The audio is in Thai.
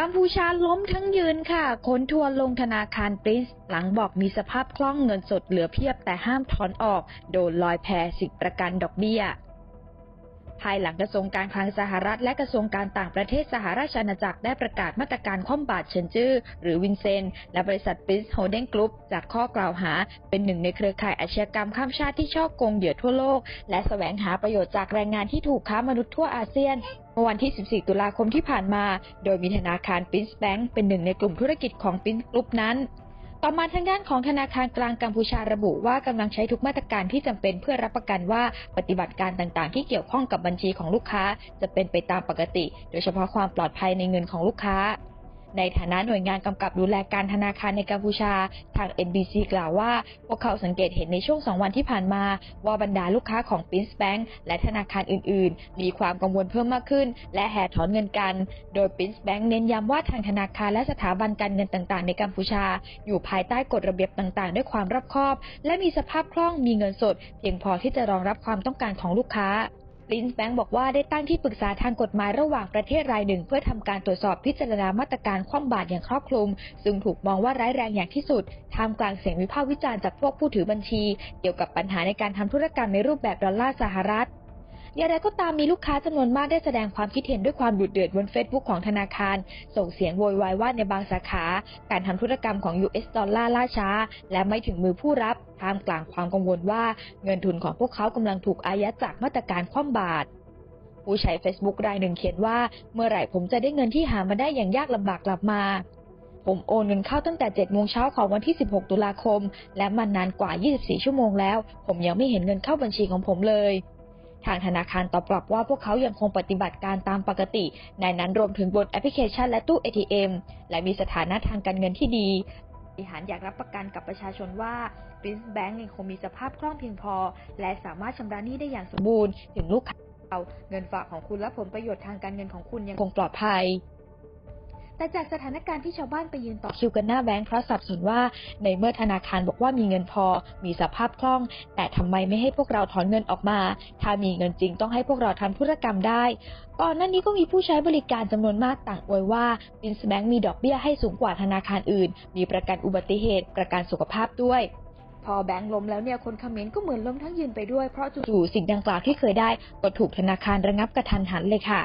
กัมพูชาล้มทั้งยืนค่ะขนทัวร์ลงธนาคารปรินซ์หลังบอกมีสภาพคล่องเงินสดเหลือเพียบแต่ห้ามถอนออก โดนลอยแพสิทธิประกันดอกเบี้ยายหลังกระทรวงการคลังสหรัฐ และกระทรวงการต่างประเทศสหราชอาณาจักรได้ประกาศมาตรการคว่ำบาตรเฉินจื้อหรือวินเซน และบริษัทปรินซ์โฮเดนกรุ๊ปจากข้อกล่าวหา เป็นหนึ่งในเครือข่ายอาชญากรรมข้ามชาติที่ช่อโกงเหยื่อทั่วโลก และแสวงหาประโยชน์จากแรงงานที่ถูกค้ามนุษย์ทั่วอาเซียนเมื่อวันที่ 14 ตุลาคมที่ผ่านมา โดยมีธนาคารปรินซ์แบงก์เป็นหนึ่งในกลุ่มธุรกิจของปรินซ์กรุ๊ปนั้น ต่อมาทางด้านของธนาคารกลางกัมพูชาระบุว่ากำลังใช้ทุกมาตรการที่จำเป็นเพื่อรับประกันว่าปฏิบัติการต่างๆ ที่เกี่ยวข้องกับบัญชีของลูกค้า จะเป็นไปตามปกติ โดยเฉพาะความปลอดภัยในเงินของลูกค้า ในฐานะหน่วยงานกำกับดูแลการธนาคารในกัมพูชา ทาง NBC กล่าวว่า พวกเขาสังเกตเห็นในช่วง 2 วันที่ผ่านมา ว่าบรรดาลูกค้าของ p r i n c e Bank และธนาคารอื่น ๆ มีความกังวลเพิ่มมากขึ้น และแห่ถอนเงินกัน โดย p r i n c e Bank เน้นย้ำว่าทางธนาคารและสถาบันการเงินต่าง ๆ ในกัมพูชา อยู่ภายใต้กฎระเบียบต่าง ๆ ด้วยความรอบคอบ และมีสภาพคล่องมีเงินสด เพียงพอที่จะรองรับความต้องการของลูกค้า ลินส์แบงค์บอกว่าได้ตั้งที่ปรึกษาทางกฎหมายระหว่างประเทศรายหนึ่ง เพื่อทำการตรวจสอบพิจารณามาตรการคว่ำบาตรอย่างครอบคลุม ซึ่งถูกมองว่าร้ายแรงอย่างที่สุดท่ามกลางเสียงวิพากษ์วิจารณ์จากพวกผู้ถือบัญชี เกี่ยวกับปัญหาในการทำธุรกรรมในรูปแบบดอลลาร์สหรัฐ อย่างไรก็ตามมีลูกค้าจำนวนมากได้แสดงความคิดเห็นด้วยความดุเดือดบนเฟซบุ๊กของธนาคาร ส่งเสียงโวยวายว่าในบางสาขา การทำธุรกรรมของ US ดอลลาร์ล่าช้า และไม่ถึงมือผู้รับท่ามกลางความกังวลว่าเงินทุนของพวกเขากำลังถูกอายัดจากมาตรการคว่ำบาตรผู้ใช้ Facebook รายหนึ่งเขียนว่า เมื่อไหร่ผมจะได้เงินที่หามาได้อย่างยากลำบากกลับมา ผมโอนเงินเข้าตั้งแต่ 7 โมงเช้าของวันที่ 16 ตุลาคม และมันนานกว่า 24 ชั่วโมงแล้ว ผมยังไม่เห็นเงินเข้าบัญชีของผมเลย ทางธนาคารตอบกลับว่าพวกเขายังคงปฏิบัติการตามปกติ ในนั้นรวมถึงบนแอปพลิเคชันและตู้ ATM และมีสถานะทางการเงินที่ดีบริหารอยากรับประกันกับประชาชนว่า Prince Bank ยังคงมีสภาพคล่องเพียงพอ และสามารถชำระหนี้ได้อย่างสมบูรณ์ถึงลูกค้าเงินฝากของคุณและผลประโยชน์ทางการเงินของคุณยังคงปลอดภัย แต่จากสถานการณ์ที่ชาวบ้านไปยืนต่อคิวกันหน้าแบงค์เพราะสับสนว่า ในเมื่อธนาคารบอกว่ามีเงินพอ มีสภาพคล่อง แต่ทำไมไม่ให้พวกเราถอนเงินออกมา ถ้ามีเงินจริงต้องให้พวกเราทำธุรกรรมได้ ก่อนหน้านี้ก็มีผู้ใช้บริการจำนวนมากต่างอวยว่า p r i n c e Bank มีดอกเบี้ยให้สูงกว่าธนาคารอื่น มีประกันอุบัติเหตุ ประกันสุขภาพด้วยพอแบงค์ล้มแล้วเนี่ยคนคอมเมนต์ก็เหมือนล้มทั้งยืนไปด้วยเพราะจู่ๆสิ่งดังกล่าวที่เคยได้ก็ถูกธนาคารระงับกระทันหันเลยค่ะ